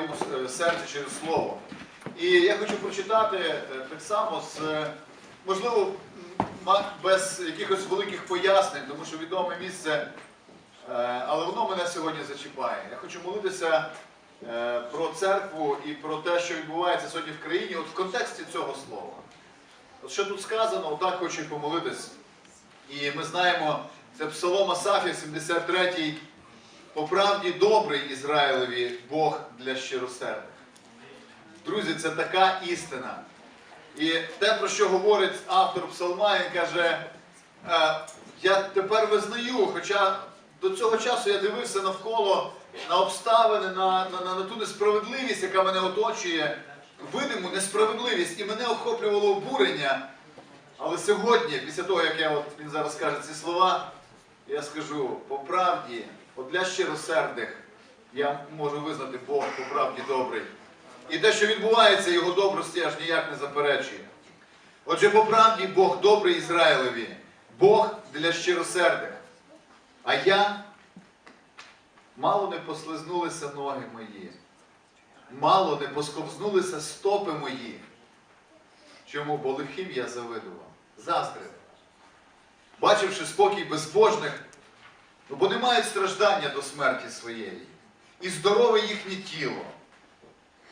своєму е, серці через слово. І я хочу прочитати е, так само з, е, можливо, без якихось великих пояснень, тому що відоме місце, але воно мене сьогодні зачіпає. Я хочу молитися про церкву і про те, що відбувається сьогодні в країні, от в контексті цього слова. От що тут сказано, отак хочу і помолитись. І ми знаємо, це Псалом Асафі, 73-й. По правді добрий Ізраїлеві Бог для щиросердих. Друзі, це така істина. І те, про що говорить автор Псалма, він каже, «Е, я тепер визнаю, хоча до цього часу я дивився навколо на обставини, на, на, на, на ту несправедливість, яка мене оточує, видиму несправедливість, і мене охоплювало обурення. Але сьогодні, після того, як я от, він зараз каже ці слова, я скажу, по правді, от для щиросердих я можу визнати Бог по правді добрий. І те, що відбувається, його добрості аж ніяк не заперечує. Отже, по правді Бог добрий Ізраїлеві, Бог для щиросердих. А я мало не послизнулися ноги мої, мало не посковзнулися стопи мої. Чому? Бо лихим я завидував, заздрив. Бачивши спокій безбожних, бо не мають страждання до смерті своєї, і здорове їхнє тіло.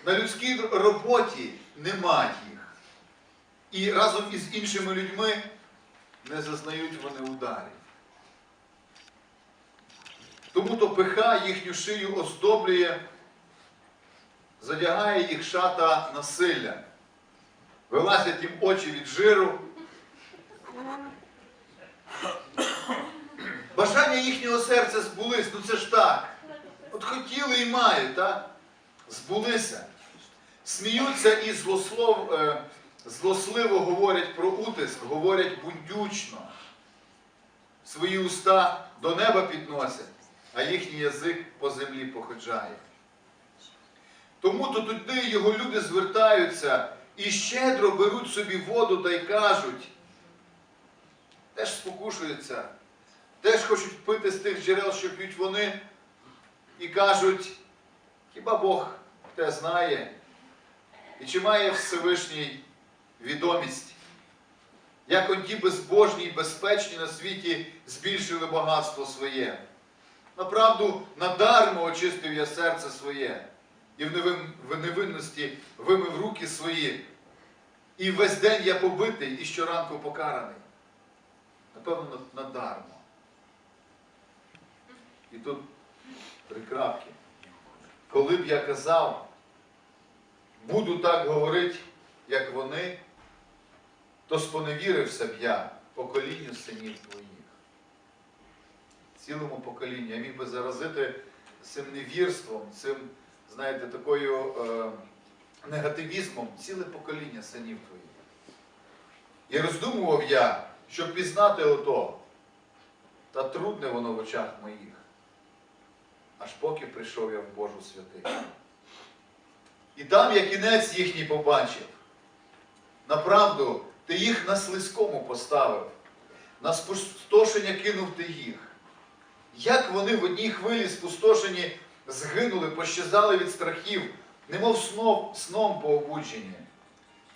На людській роботі нема їх. І разом із іншими людьми не зазнають вони ударів. Тому то пиха їхню шию оздоблює, задягає їх шата насилля. Вилазять їм очі від жиру. Бажання їхнього серця збулись, ну це ж так. От хотіли і мають, так? Збулися. Сміються і злослов, е, злосливо говорять про утиск, говорять бундючно. Свої уста до неба підносять, а їхній язик по землі походжає. Тому то туди його люди звертаються і щедро беруть собі воду та й кажуть, теж спокушуються, теж хочуть пити з тих джерел, що п'ють вони, і кажуть, хіба Бог те знає? І чи має Всевишній відомість? Як он ті безбожні і безпечні на світі збільшили багатство своє? Направду, надармо очистив я серце своє, і в невинності вимив руки свої. І весь день я побитий і щоранку покараний. Напевно, надармо. І тут три крапки. Коли б я казав, буду так говорити, як вони, то споневірився б я поколінню синів твоїх. Цілому поколінню. Я міг би заразити цим невірством, цим, знаєте, такою е, негативізмом ціле покоління синів твоїх. І роздумував я, щоб пізнати ото, та трудне воно в очах моїх, аж поки прийшов я в Божу святиню. І там я кінець їхній побачив. Направду, ти їх на слизькому поставив, на спустошення кинув ти їх. Як вони в одній хвилі спустошені згинули, пощазали від страхів, немов сном, сном пообуджені.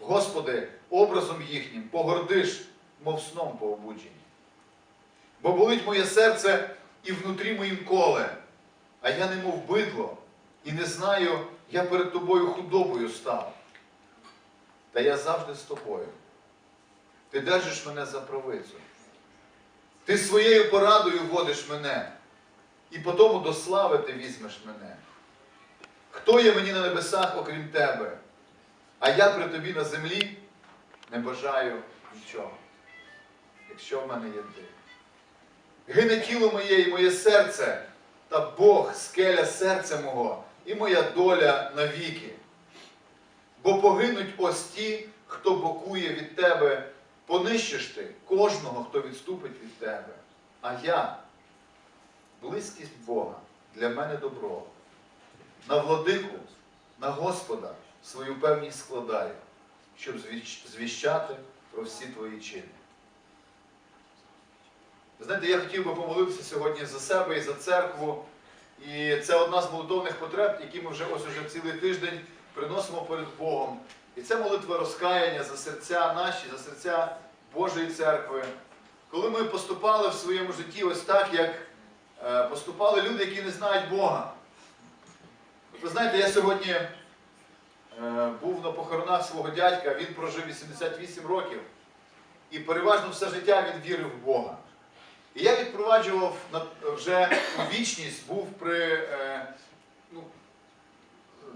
Господи, образом їхнім погордиш, мов сном пообуджені. Бо болить моє серце і внутрі моїм коле, а я немов бидло, і не знаю, я перед тобою худобою став. Та я завжди з тобою. Ти держиш мене за правицю. Ти своєю порадою водиш мене, і потому до слави ти візьмеш мене. Хто є мені на небесах, окрім тебе? А я при тобі на землі не бажаю нічого, якщо в мене є ти. Гине тіло моє і моє серце, та Бог скеля серця мого і моя доля навіки. Бо погинуть ось ті, хто бокує від тебе, понищиш ти кожного, хто відступить від тебе. А я, близькість Бога, для мене добро. На владику, на Господа свою певність складаю, щоб звіщати про всі твої чини. Знаєте, я хотів би помолитися сьогодні за себе і за церкву. І це одна з молитовних потреб, які ми вже ось уже цілий тиждень приносимо перед Богом. І це молитва розкаяння за серця наші, за серця Божої церкви. Коли ми поступали в своєму житті ось так, як е, поступали люди, які не знають Бога. Ви знаєте, я сьогодні е, був на похоронах свого дядька, він прожив 88 років. І переважно все життя він вірив в Бога. І я відпроваджував вже у вічність, був при е, ну,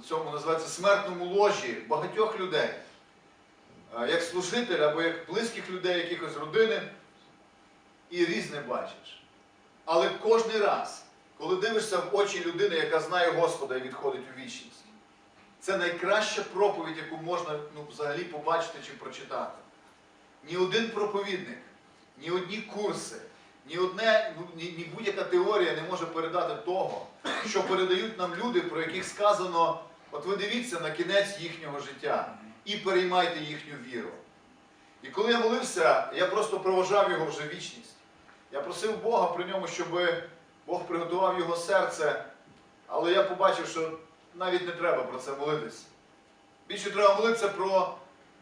цьому називається смертному ложі багатьох людей, Е, як служитель або як близьких людей, якихось родини, і різне бачиш. Але кожен раз, коли дивишся в очі людини, яка знає Господа і відходить у вічність, це найкраща проповідь, яку можна ну, взагалі побачити чи прочитати. Ні один проповідник, ні одні курси, ні, одне, ну, ні, ні будь-яка теорія не може передати того, що передають нам люди, про яких сказано, от ви дивіться на кінець їхнього життя і переймайте їхню віру. І коли я молився, я просто проважав його вже вічність. Я просив Бога при ньому, щоб Бог приготував його серце, але я побачив, що навіть не треба про це молитися. Більше треба молитися про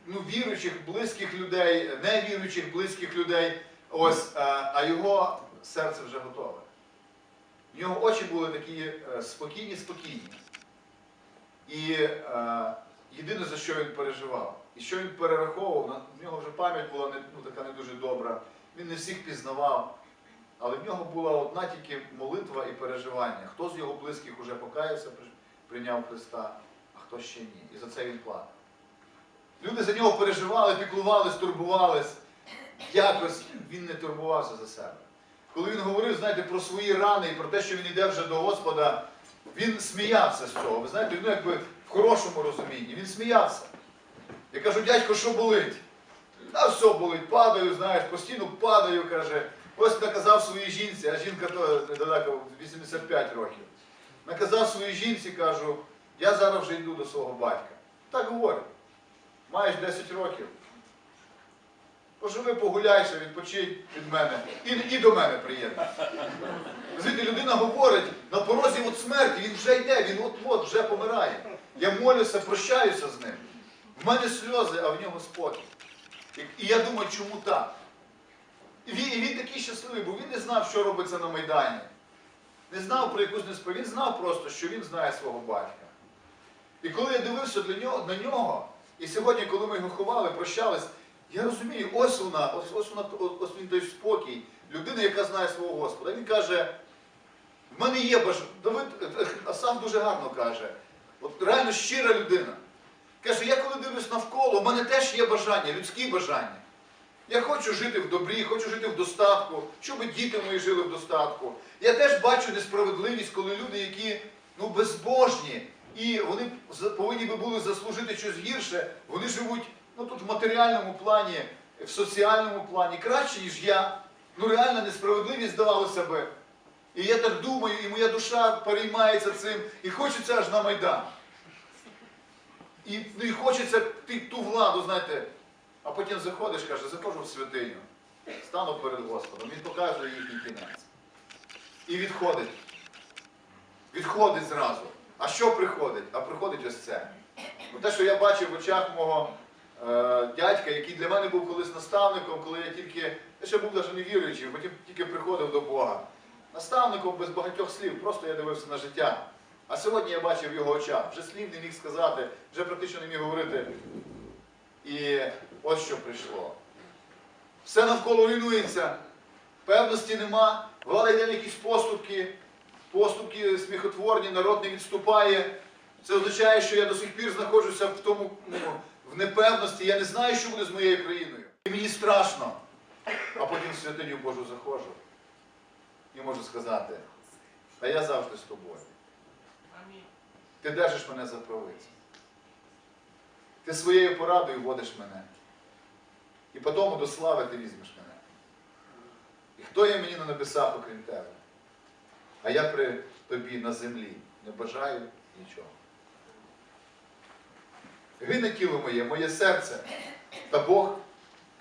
ну, віруючих, близьких людей, невіруючих, близьких людей. Ось, а, а його серце вже готове. В нього очі були такі е, спокійні, спокійні. І е, єдине, за що він переживав, і що він перераховував, в нього вже пам'ять була не, ну, така не дуже добра. Він не всіх пізнавав, але в нього була одна тільки молитва і переживання. Хто з його близьких уже покаявся, прийняв Христа, а хто ще ні. І за це він плакав. Люди за нього переживали, піклувались, турбувались. Якось він не турбувався за себе. Коли він говорив, знаєте, про свої рани і про те, що він йде вже до Господа, він сміявся з цього. Ви знаєте, ну якби в хорошому розумінні. Він сміявся. Я кажу, дядько, що болить? А все болить, падаю, знаєш, постійно падаю, каже. Ось наказав своїй жінці, а жінка то недалеко 85 років. Наказав своїй жінці, кажу, я зараз вже йду до свого батька. Так говорить. Маєш 10 років. Поживи, погуляй, ще відпочинь від мене. І, і до мене приєднуйся. Звідти людина говорить, на порозі от смерті, він вже йде, він от-от вже помирає. Я молюся, прощаюся з ним. В мене сльози, а в нього спокій. І, я думаю, чому так? І він, і він такий щасливий, бо він не знав, що робиться на Майдані. Не знав про якусь несправедливість, він знав просто, що він знає свого батька. І коли я дивився для нього, на нього, і сьогодні, коли ми його ховали, прощались, я розумію, ось вона, ось, ось вона, ось, він той спокій, людина, яка знає свого Господа. Він каже, в мене є бажання. Давид Асав дуже гарно каже, от реально щира людина. Каже, я коли дивлюсь навколо, в мене теж є бажання, людські бажання. Я хочу жити в добрі, хочу жити в достатку, щоб діти мої жили в достатку. Я теж бачу несправедливість, коли люди, які ну, безбожні, і вони повинні би були заслужити щось гірше, вони живуть ну, тут в матеріальному плані, в соціальному плані краще, ніж я. Ну реальна несправедливість здавалося би. І я так думаю, і моя душа переймається цим, і хочеться аж на Майдан. І, ну, і хочеться ти, ту владу, знаєте, а потім заходиш, каже, заходжу в святиню, стану перед Господом, він показує їхній кінець. І відходить. Відходить зразу. А що приходить? А приходить ось це. Те, що я бачив в очах мого дядька, який для мене був колись наставником, коли я тільки, я ще був навіть не віруючий, потім тільки приходив до Бога. Наставником без багатьох слів, просто я дивився на життя. А сьогодні я бачив його очах, вже слів не міг сказати, вже практично не міг говорити. І ось що прийшло. Все навколо руйнується, певності нема, влада йде на якісь поступки, поступки сміхотворні, народ не відступає. Це означає, що я до сих пір знаходжуся в тому, ну, в непевності, я не знаю, що буде з моєю країною. І мені страшно. А потім в святиню Божу заходжу і можу сказати, а я завжди з тобою. Ти держиш мене за правицю. Ти своєю порадою водиш мене. І потім до слави ти візьмеш мене. І хто є мені на небесах, окрім тебе? А я при тобі на землі не бажаю нічого. Гине тіло моє, моє серце, та Бог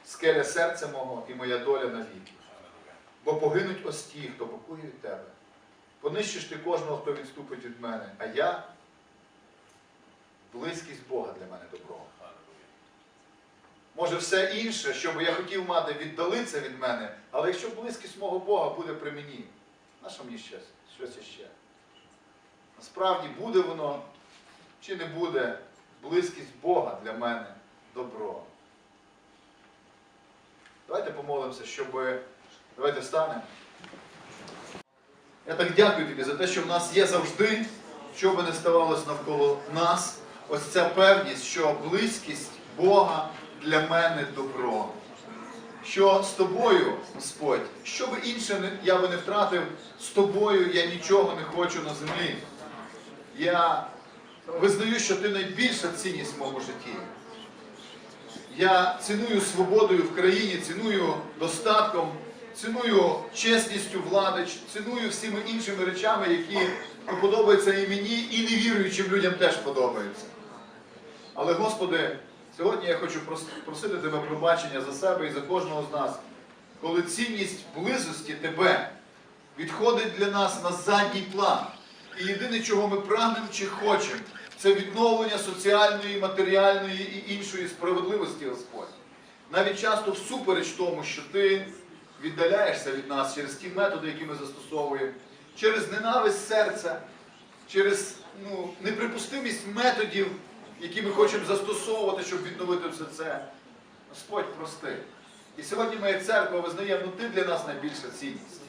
скеля серця мого і моя доля навіки. Бо погинуть ось ті, хто покує від тебе. понищиш ти кожного, хто відступить від мене, а я близькість Бога для мене добро. Може, все інше, що би я хотів мати, віддалиться від мене, але якщо близькість мого Бога буде при мені, на що мені ще щось іще? Насправді буде воно чи не буде близькість Бога для мене добро. Давайте помолимося, щоб. Давайте встанемо. Я так дякую тобі за те, що в нас є завжди, що би не ставалося навколо нас, ось ця певність, що близькість Бога для мене добро. Що з тобою, Господь, що би інше я би не втратив, з тобою я нічого не хочу на землі. Я визнаю, що ти найбільша цінність в моєму житті. Я ціную свободою в країні, ціную достатком, ціную чесністю влади, ціную всіми іншими речами, які подобаються і мені, і невіруючим людям теж подобаються. Але, Господи, сьогодні я хочу просити Тебе пробачення за себе і за кожного з нас, коли цінність близості Тебе відходить для нас на задній план. І єдине, чого ми прагнемо чи хочемо, це відновлення соціальної, матеріальної і іншої справедливості, Господь. Навіть часто всупереч тому, що ти віддаляєшся від нас через ті методи, які ми застосовуємо, через ненависть серця, через ну, неприпустимість методів, які ми хочемо застосовувати, щоб відновити все це. Господь прости. І сьогодні ми, як церква, визнаємо, ну ти для нас найбільша цінність.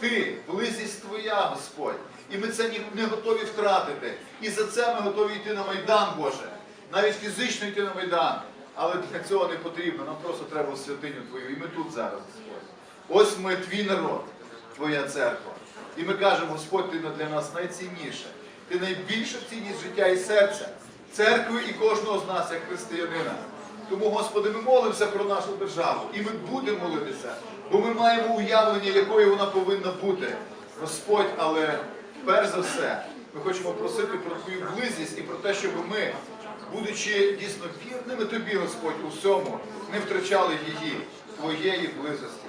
Ти, близькість твоя, Господь. І ми це не готові втратити. І за це ми готові йти на Майдан, Боже. Навіть фізично йти на Майдан. Але для цього не потрібно. Нам просто треба в святиню Твою. І ми тут зараз, Господь. Ось ми твій народ, Твоя церква. І ми кажемо, Господь, ти для нас найцінніше. Ти найбільша цінність життя і серця, церкви і кожного з нас, як християнина. Тому, Господи, ми молимося про нашу державу. І ми будемо молитися, бо ми маємо уявлення, якою вона повинна бути. Господь, але перш за все, ми хочемо просити про Твою близькість і про те, щоб ми, будучи дійсно вірними Тобі, Господь, у всьому, не втрачали її, Твоєї близості.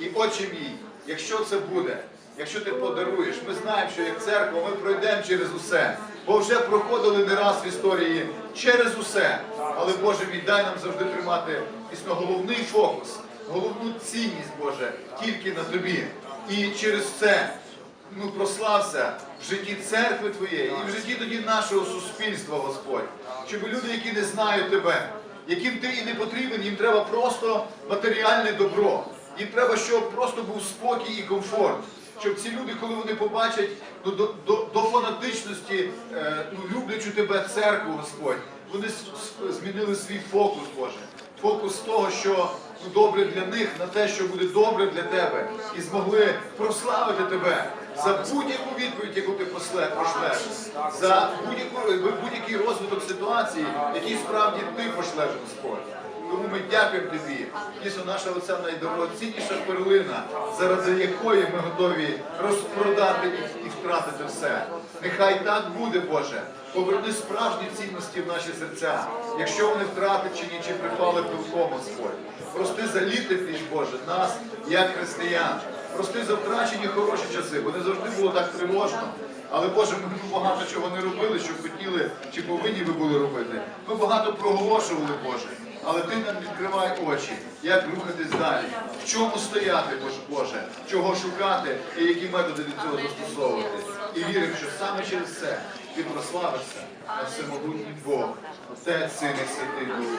І Отче мій, якщо це буде, якщо ти подаруєш, ми знаємо, що як церква ми пройдемо через усе, бо вже проходили не раз в історії через усе. Але Боже мій, дай нам завжди тримати дійсно головний фокус, головну цінність, Боже, тільки на тобі. І через це ну, прослався в житті церкви Твоєї і в житті тоді нашого суспільства, Господь. Щоб люди, які не знають Тебе, яким ти і не потрібен, їм треба просто матеріальне добро. Їм треба, щоб просто був спокій і комфорт. Щоб ці люди, коли вони побачать ну, до, до, до фанатичності, е, ну, люблячу тебе церкву, Господь, вони змінили свій фокус, Боже. Фокус того, що ну, добре для них, на те, що буде добре для тебе, і змогли прославити тебе за будь-яку відповідь, яку ти пошлеш, за будь-який розвиток ситуації, який справді ти пошлеш, Господь. Тому ми дякуємо тобі. Дійсно, наша оця найдорогоцінніша перлина, заради якої ми готові розпродати і, і втратити все. Нехай так буде, Боже. Поверни справжні цінності в наші серця, якщо вони втратичені чи припали пилком, Господь. Прости за літопіч, Боже, нас, як християн. Прости за втрачені хороші часи, бо не завжди було так тривожно. Але Боже, ми багато чого не робили, що хотіли чи повинні ви були робити. Ми багато проголошували, Боже. Але ти нам відкривай очі, як рухатись далі, в чому стояти, Боже, чого шукати і які методи для цього застосовувати. І віримо, що саме через це ти прославишся на всемогутній Бог, Отець, Син і Святий Дух.